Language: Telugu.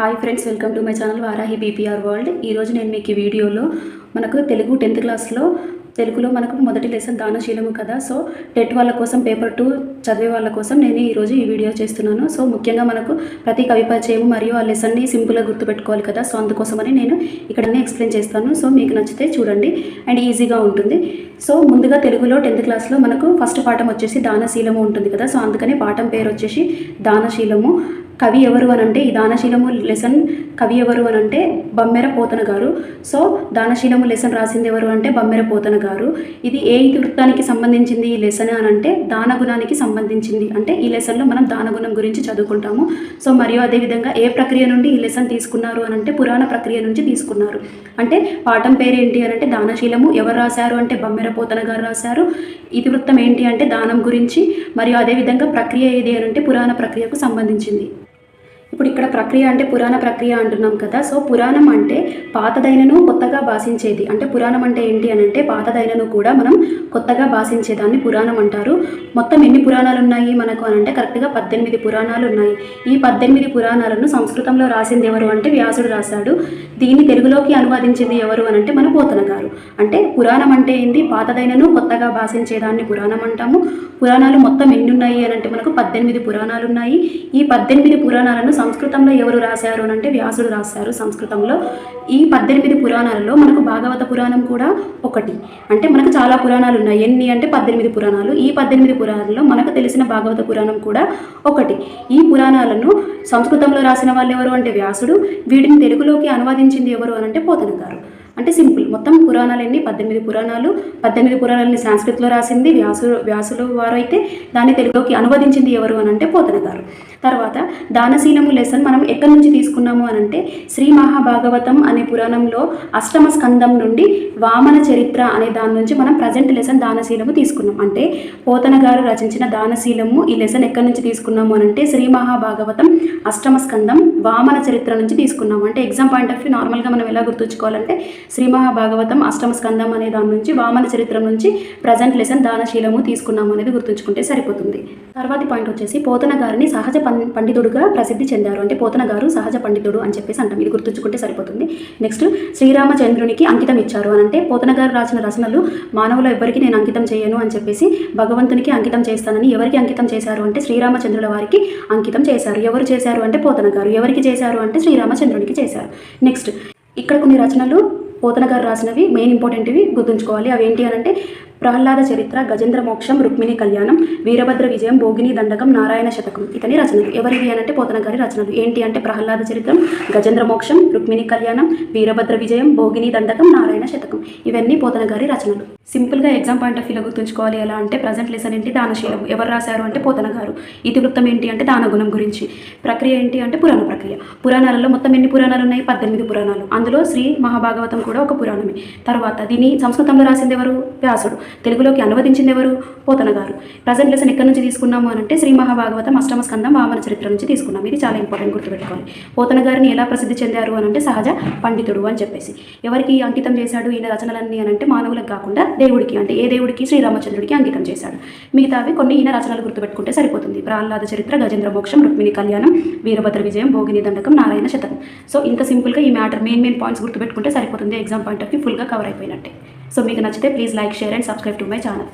Hi friends welcome to my channel Varahi BPR world ఈరోజు నేను మీకు ఈ వీడియోలో మనకు తెలుగు టెన్త్ క్లాస్లో తెలుగులో మనకు మొదటి లెసన్ దానశీలము కదా. సో టెట్ వాళ్ళ కోసం పేపర్ టూ చదివే వాళ్ళ కోసం నేను ఈరోజు ఈ వీడియో చేస్తున్నాను. సో ముఖ్యంగా మనకు ప్రతి కవి పరిచయం మరియు ఆ లెసన్ని సింపుల్గా గుర్తుపెట్టుకోవాలి కదా. సో అందుకోసమని నేను ఇక్కడనే ఎక్స్ప్లెయిన్ చేస్తాను. సో మీకు నచ్చితే చూడండి అండ్ ఈజీగా ఉంటుంది. సో ముందుగా తెలుగులో టెన్త్ క్లాస్లో మనకు ఫస్ట్ పాఠం వచ్చేసి దానశీలము ఉంటుంది కదా. సో అందుకని పాఠం పేరు వచ్చేసి దానశీలము. కవి ఎవరు అని అంటే ఈ దానశీలము లెసన్ కవి ఎవరు అని అంటే బమ్మెర పోతన గారు. సో దానశీలము లెసన్ రాసింది ఎవరు అంటే బమ్మెర పోతన గారు ఇది ఏ వృత్తానికి సంబంధించింది ఈ లెసన్ అని అంటే దానగుణానికి సంబంధించింది. అంటే ఈ లెసన్లో మనం దానగుణం గురించి చదువుకుంటాము. సో మరియు అదేవిధంగా ఏ ప్రక్రియ నుండి ఈ లెసన్ తీసుకున్నారు అని అంటే పురాణ ప్రక్రియ నుంచి తీసుకున్నారు. అంటే పాఠం పేరు ఏంటి అని అంటే దానశీలము ఎవరు రాశారు అంటే బమ్మెర పోతన గారు రాశారు. ఇతివృత్తం ఏంటి అంటే దానం గురించి మరియు అదేవిధంగా ప్రక్రియ ఏది అని అంటే పురాణ ప్రక్రియకు సంబంధించింది. ఇప్పుడు ఇక్కడ ప్రక్రియ అంటే పురాణ ప్రక్రియ అంటున్నాం కదా. సో పురాణం అంటే పాతదైనను కొత్తగా భాషించేది. అంటే పురాణం అంటే ఏంటి అని అంటే పాతదైనను కూడా మనం కొత్తగా భాషించేదాన్ని పురాణం అంటారు. మొత్తం ఎన్ని పురాణాలు ఉన్నాయి మనకు అని అంటే కరెక్ట్గా పద్దెనిమిది పురాణాలు ఉన్నాయి ఈ పద్దెనిమిది పురాణాలను సంస్కృతంలో రాసింది ఎవరు అంటే వ్యాసుడు రాశాడు. దీన్ని తెలుగులోకి అనువాదించింది ఎవరు అని అంటే మన పోతన గారు. అంటే పురాణం అంటే ఏంది? పాతదైనను కొత్తగా భాషించేదాన్ని పురాణం అంటాము. పురాణాలు మొత్తం ఎన్ని ఉన్నాయి అని అంటే మనకు పద్దెనిమిది పురాణాలు ఉన్నాయి ఈ పద్దెనిమిది పురాణాలను సంస్కృతంలో ఎవరు రాశారు అని అంటే వ్యాసుడు రాశారు సంస్కృతంలో. ఈ పద్దెనిమిది పురాణాలలో మనకు భాగవత పురాణం కూడా ఒకటి. అంటే మనకు చాలా పురాణాలు ఉన్నాయి. ఎన్ని అంటే పద్దెనిమిది పురాణాలు. ఈ పద్దెనిమిది పురాణాలలో మనకు తెలిసిన భాగవత పురాణం కూడా ఒకటి. ఈ పురాణాలను సంస్కృతంలో రాసిన వాళ్ళు ఎవరు అంటే వ్యాసుడు. వీటిని తెలుగులోకి అనువాదించింది ఎవరు అని అంటే పోతన గారు అంటే సింపుల్. మొత్తం పురాణాలన్నీ పద్దెనిమిది పురాణాలు పద్దెనిమిది పురాణాలని సంస్కృతిలో రాసింది వ్యాసులు వ్యాసులు వారు అయితే దాన్ని తెలుగులోకి అనువదించింది ఎవరు అని అంటే పోతన గారు తర్వాత దానశీలము లెసన్ మనం ఎక్కడి నుంచి తీసుకున్నాము అని అంటే శ్రీ మహాభాగవతం అనే పురాణంలో అష్టమ స్కందం నుండి వామన చరిత్ర అనే దాని నుంచి మనం ప్రజెంట్ లెసన్ దానశీలము తీసుకున్నాం. అంటే పోతన గారు రచించిన దానశీలము ఈ లెసన్ ఎక్కడి నుంచి తీసుకున్నాము అని అంటే శ్రీ మహాభాగవతం అష్టమ స్కందం వామన చరిత్ర నుంచి తీసుకున్నాము. అంటే ఎగ్జామ్ పాయింట్ ఆఫ్ వ్యూ నార్మల్గా మనం ఎలా గుర్తుంచుకోవాలంటే శ్రీ మహాభాగవతం అష్టమ స్కందం అనే దాని నుంచి వామన చరిత్ర నుంచి ప్రజెంట్ లెసన్ దానశీలము తీసుకున్నాము అనేది గుర్తుంచుకుంటే సరిపోతుంది. తర్వాతి పాయింట్ వచ్చేసి పోతన గారిని సహజ పం- పండితుడుగా ప్రసిద్ధి చెందారు. అంటే పోతన గారు సహజ పండితుడు అని చెప్పేసి అంటాం. ఇది గుర్తుంచుకుంటే సరిపోతుంది. నెక్స్ట్ శ్రీరామచంద్రునికి అంకితం ఇచ్చారు అని అంటే పోతన గారు రాసిన రచనలు మానవుల ఎవరికి నేను అంకితం చేయను అని చెప్పేసి భగవంతునికి అంకితం చేస్తానని ఎవరికి అంకితం చేశారు అంటే శ్రీరామచంద్రుల వారికి అంకితం చేశారు. ఎవరు చేశారు అంటే పోతన గారు. ఎవరికి చేశారు అంటే శ్రీరామచంద్రునికి చేశారు. నెక్స్ట్ ఇక్కడ కొన్ని రచనలు పోతన గారు రాసినవి మెయిన్ ఇంపార్టెంట్వి గుర్తుంచుకోవాలి. అవి ఏంటి అని అంటే ప్రహ్లాద చరిత్ర గజేంద్ర మోక్షం రుక్మిణి కళ్యాణం వీరభద్ర విజయం భోగిని దండకం నారాయణ శతకం ఇతని రచనలు. ఎవరివి అని అంటే పోతన గారి రచనలు? ఏంటి అంటే ప్రహ్లాద చరిత్రం గజేంద్ర మోక్షం రుక్మిణి కళ్యాణం వీరభద్ర విజయం భోగిని దండకం నారాయణ శతకం ఇవన్నీ పోతన గారి రచనలు. సింపుల్గా ఎగ్జామ్ పాయింట్ ఆఫ్ వ్యూలో గుర్తుంచుకోవాలి. ఎలా అంటే ప్రజెంట్ లెసన్ ఏంటి? దానశీలం ఎవరు రాశారు అంటే పోతన గారు. ఇతివృత్తం ఏంటి అంటే దానగుణం గురించి. ప్రక్రియ ఏంటి అంటే పురాణ ప్రక్రియ. పురాణాలలో మొత్తం ఎన్ని పురాణాలు ఉన్నాయి? పద్దెనిమిది పురాణాలు. అందులో శ్రీ మహాభాగవతం కూడా ఒక పురాణమే. తర్వాత దీన్ని సంస్కృతంలో రాసింది ఎవరు? వ్యాసుడు. తెలుగులోకి అనువదించింది ఎవరు? పోతన గారు. ప్రజెంట్ లెసన్ ఎక్కడి నుంచి తీసుకున్నాము అని అంటే శ్రీ మహాభాగవతం అష్టమ స్కందం వామన చరిత్ర నుంచి తీసుకున్నాం. ఇది చాలా ఇంపార్టెంట్ గుర్తుపెట్టుకోవాలి. పోతన గారిని ఎలా ప్రసిద్ధి చెందారు అని అంటే సహజ పండితుడు అని చెప్పేసి. ఎవరికి అంకితం చేశాడు? ఈయన రచనలన్నీ అని అంటే మానవులకు కాకుండా దేవుడికి అంటే ఏ దేవుడికి? శ్రీరామచంద్రుడికి అంకితం చేశాడు. మిగతావి కొన్ని ఈయన రచనలు గుర్తుపెట్టుకుంటే సరిపోతుంది. ప్రహ్లాద చరిత్ర గజేంద్ర మోక్షం రుక్మిణి కళ్యాణం వీరభద్ర విజయం భోగిని దండకం నారాయణ శతకం. సో ఇంత సింపుల్గా ఈ మ్యాటర్ మెయిన్ మెయిన్ పాయింట్స్ గుర్తుపెట్టుకుంటే సరిపోతుంది. ఎగ్జామ్ పాయింట్ ఆఫ్ వ్యూ ఫుల్గా కవర్ అయిపోయినట్టే. సో మీకు నచ్చితే please like share and subscribe to my channel